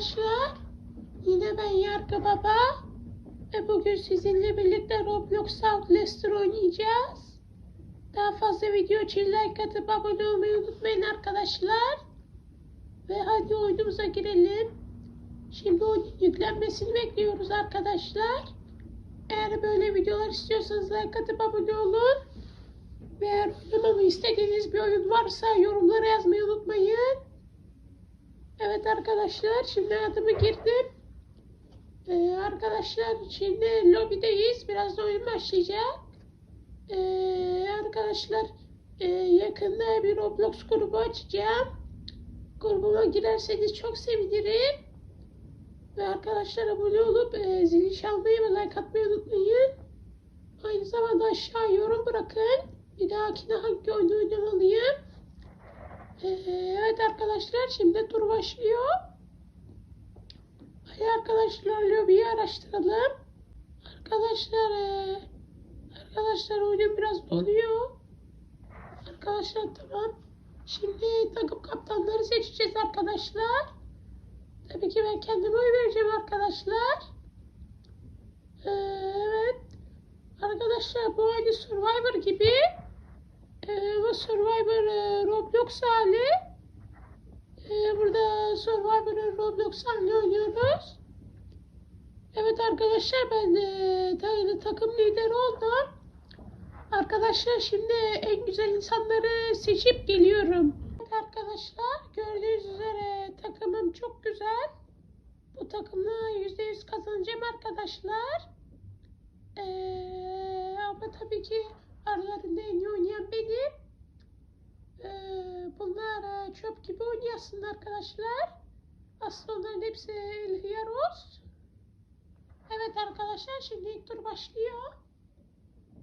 arkadaşlar. Yine ben Yargı Baba. Ve bugün sizinle birlikte Roblox Outlast oynayacağız. Daha fazla video için like atıp abone olmayı unutmayın arkadaşlar. Ve hadi oyunumuza girelim. Şimdi oyunun yüklenmesini bekliyoruz arkadaşlar. Eğer böyle videolar istiyorsanız like atıp abone olun. Ve eğer oynamamı istediğiniz bir oyun varsa yorumlara yazmayı unutmayın. Evet arkadaşlar şimdi adımı girdim. Ee, arkadaşlar şimdi lobideyiz. Biraz oyun başlayacak. Ee, arkadaşlar e, yakında bir Roblox grubu açacağım. Grubuma girerseniz çok sevinirim. Ve arkadaşlar abone olup e, zili çalmayı ve like atmayı unutmayın. Aynı zamanda aşağı yorum bırakın. Bir dahakine hangi oyunu oynamalıyım? Arkadaşlar şimdi tur başlıyor. Hadi arkadaşlar lobiyi araştıralım. Arkadaşlar ee, arkadaşlar oyun biraz donuyor. Arkadaşlar tamam. Şimdi takım kaptanları seçeceğiz arkadaşlar. Tabii ki ben kendime oy vereceğim arkadaşlar. Ee, evet. Arkadaşlar bu aynı Survivor gibi. Ee, bu Survivor e, Roblox hali. Ee, burada Survivor'ın Roblox halini oynuyoruz. Evet arkadaşlar ben de ta- takım lideri oldum. Arkadaşlar şimdi en güzel insanları seçip geliyorum. Evet arkadaşlar gördüğünüz üzere takımım çok güzel. Bu takımla %100 kazanacağım arkadaşlar. Ee, ama tabii ki aralarında en iyi oynayan benim. Bunlar çöp gibi oynayasın arkadaşlar. Aslında onların hepsi Yaros. Evet arkadaşlar şimdi ilk tur başlıyor.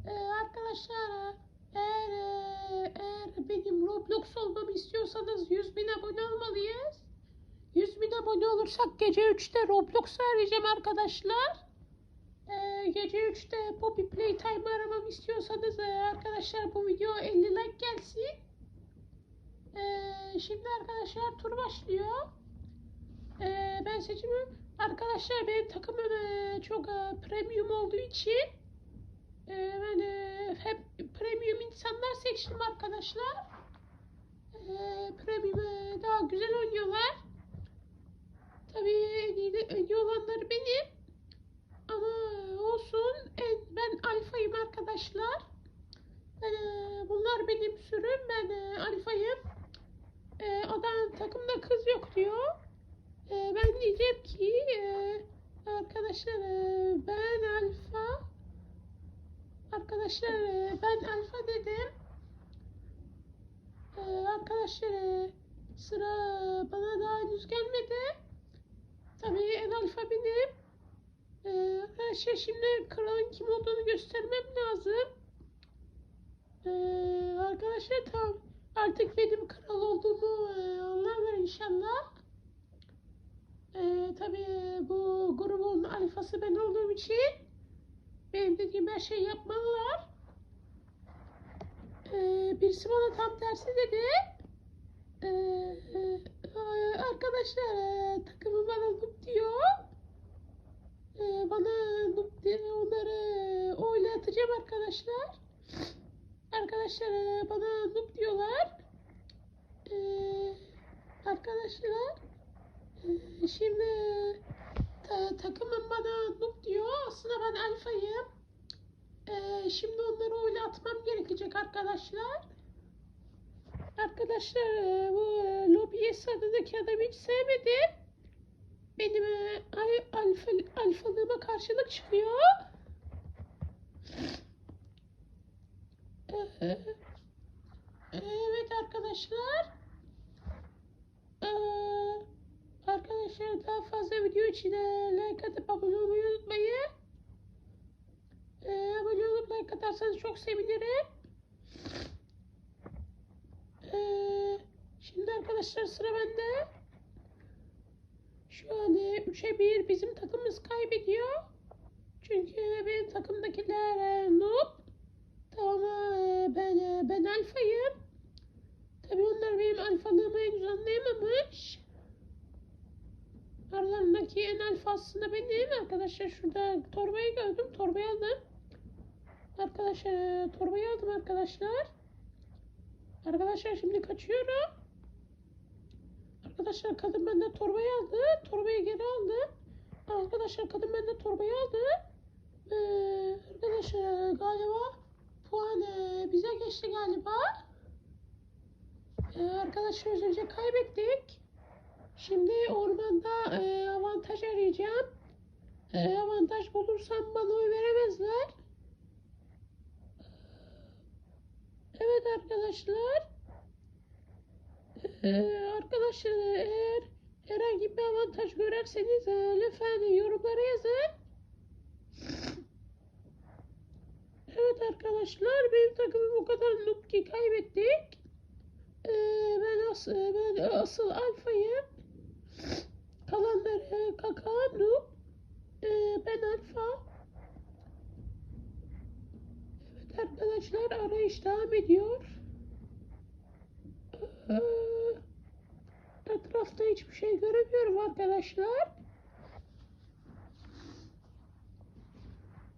Ee, arkadaşlar eğer e, eğer benim Roblox olmamı istiyorsanız 100 bin abone olmalıyız. 100 bin abone olursak gece 3'te Roblox arayacağım arkadaşlar. Ee, gece 3'te Poppy Playtime aramamı istiyorsanız e, arkadaşlar bu video 50 like gelsin. Ee, şimdi arkadaşlar tur başlıyor. Ee, ben seçimi arkadaşlar benim takımım e, çok e, premium olduğu için e, ben e, hep premium insanlar seçtim arkadaşlar. E, premium e, daha güzel oynuyorlar. Tabii en iyi, en iyi olanlar benim. Ama olsun. En, ben alfayım arkadaşlar. Ben, e, bunlar benim sürüm. Ben e, alfayım. E, adam takımda kız yok diyor. E, ben diyeceğim ki e, arkadaşlar e, ben alfa. Arkadaşlar e, ben alfa dedim. E, arkadaşlar e, sıra bana daha henüz gelmedi. Tabii en alfa benim. Ee, arkadaşlar şimdi kralın kim olduğunu göstermem lazım. Ee, arkadaşlar tamam artık benim kral olduğumu e, inşallah. Ee, tabii bu grubun alfası ben olduğum için benim dediğim her şeyi yapmalılar. Ee, birisi bana tam tersi dedi. Ee, e, arkadaşlar e, takımı bana noob diyor. Ee, bana noob diye onları oyla atacağım arkadaşlar. Arkadaşlar e, bana noob diyorlar. Ee, arkadaşlar e, şimdi ta, takımım bana noob diyor. Aslında ben alfayım. Ee, şimdi onları oyla atmam gerekecek arkadaşlar. Arkadaşlar e, bu e, lobiye adındaki adamı hiç sevmedim. Benim al- alfa, alfalığıma karşılık çıkıyor. Evet arkadaşlar. Ee, Arkadaşlar daha fazla video için e, like atıp abone olmayı unutmayın. Ee, abone olup like atarsanız çok sevinirim. Ee, şimdi arkadaşlar sıra bende. Şu an 3'e 1 bizim takımımız kaybediyor. Çünkü benim takımdakiler e, noob. Tamam e, ben alfayım. Tabii onlar benim alfalığımı henüz anlayamamış. Aralarındaki aslında benim. Arkadaşlar şurada torbayı gördüm. Torbayı aldım. Arkadaşlar torbayı aldım arkadaşlar. Arkadaşlar şimdi kaçıyorum. Arkadaşlar kadın benden torbayı aldı. Torbayı geri aldı. Arkadaşlar kadın benden torbayı aldı. Ee, arkadaşlar galiba puan e, bize geçti galiba. Ee, arkadaşlar az önce kaybettik. Şimdi ormanda e, avantaj arayacağım. E, avantaj bulursam bana oy veremezler. Evet arkadaşlar. Ee, arkadaşlar eğer herhangi bir avantaj görerseniz e, lütfen yorumlara yazın. Evet arkadaşlar benim takımım o kadar noob ki kaybettik. Ee, ben, as ben asıl alfayım. Kalanları kaka noob. Ee, ben alfa. Evet arkadaşlar arayış devam ediyor. Ee, etrafta hiçbir şey göremiyorum arkadaşlar.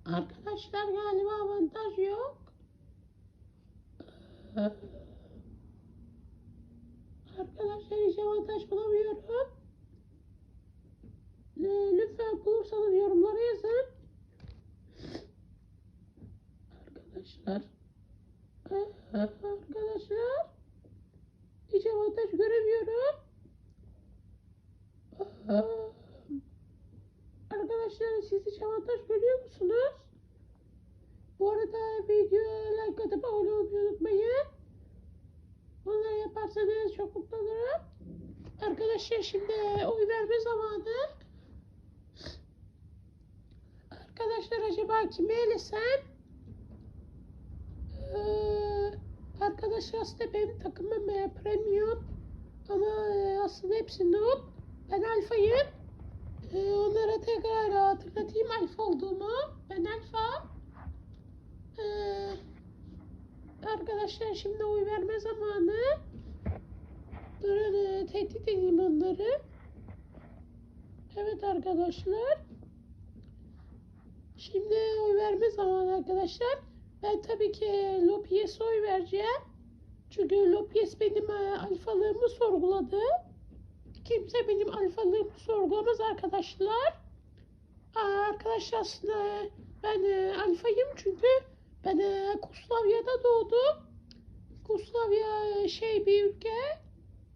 Arkadaşlar galiba avantaj yok. Ee, Arkadaşlar hiç avantaj bulamıyorum. Ee, Lütfen bulursanız yorumlara yazın. Arkadaşlar. Arkadaşlar. Hiç avantaj göremiyorum. Arkadaşlar siz hiç avantaj görüyor musunuz? Bu arada videoya like atıp abone olmayı unutmayın. Bunları yaparsanız çok mutlu olurum. Arkadaşlar şimdi oy verme zamanı. Arkadaşlar acaba kime elesem? Ee, arkadaşlar aslında benim takımım e, premium. Ama e, aslında hepsi noob. Ben alfayım. Ee, onlara tekrar hatırlatayım alfa olduğumu. Ben alfa. Ee, arkadaşlar şimdi oy verme zamanı. Durun e, tehdit edeyim onları. Evet arkadaşlar. Şimdi oy verme zamanı arkadaşlar. Ben tabii ki Lopies'e oy vereceğim. Çünkü Lopies benim e, alfalığımı sorguladı. Kimse benim alfalığımı sorgulamaz arkadaşlar. Aa, arkadaşlar aslında ben e, alfayım çünkü ben e, Kuslavya'da doğdum. Kuslavya e, şey bir ülke.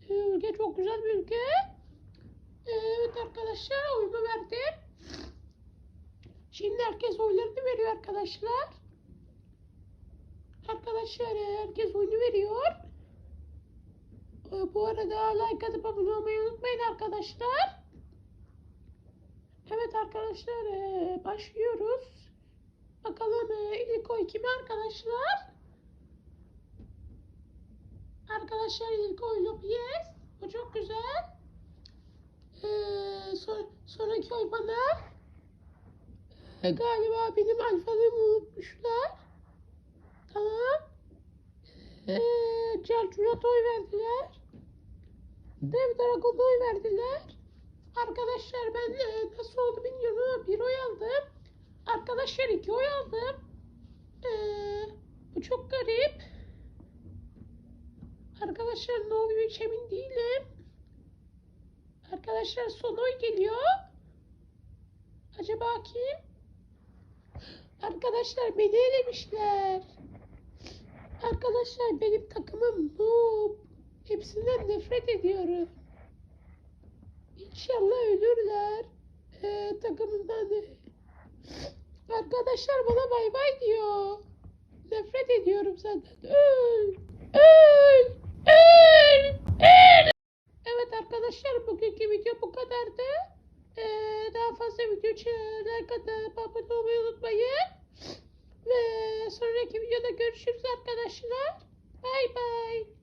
E, ülke çok güzel bir ülke. E, evet arkadaşlar oyumu verdim. Şimdi herkes oylarını veriyor arkadaşlar. Arkadaşlar herkes oyunu veriyor. E, Bu arada like atıp abone olmayı unutmayın arkadaşlar. Evet arkadaşlar e, başlıyoruz. Bakalım e, ilk oy kime arkadaşlar? Arkadaşlar ilk oy Lopies. O çok güzel. Ee, son, sonraki oy bana. Galiba benim alfabemi unutmuşlar. Tamam. Ee, Calculat'a oy verdiler. Dev Dragon'a oy verdiler. Arkadaşlar ben e, nasıl oldu bilmiyorum bir oy aldım. Arkadaşlar iki oy aldım. Ee, bu çok garip. Arkadaşlar ne oluyor hiç emin değilim. Arkadaşlar son oy geliyor. Acaba kim? Arkadaşlar beni elemişler. Arkadaşlar benim takımım noob. Hepsinden nefret ediyorum. İnşallah ölürler. Ee, takımımdan. Arkadaşlar bana bay bay diyor. Nefret ediyorum senden. Öl. Öl. Öl. Öl. Evet arkadaşlar bugünkü video bu kadardı. Ee, daha fazla video like atıp abone olmayı unutmayın. Ve sonraki videoda görüşürüz arkadaşlar. Bay bay.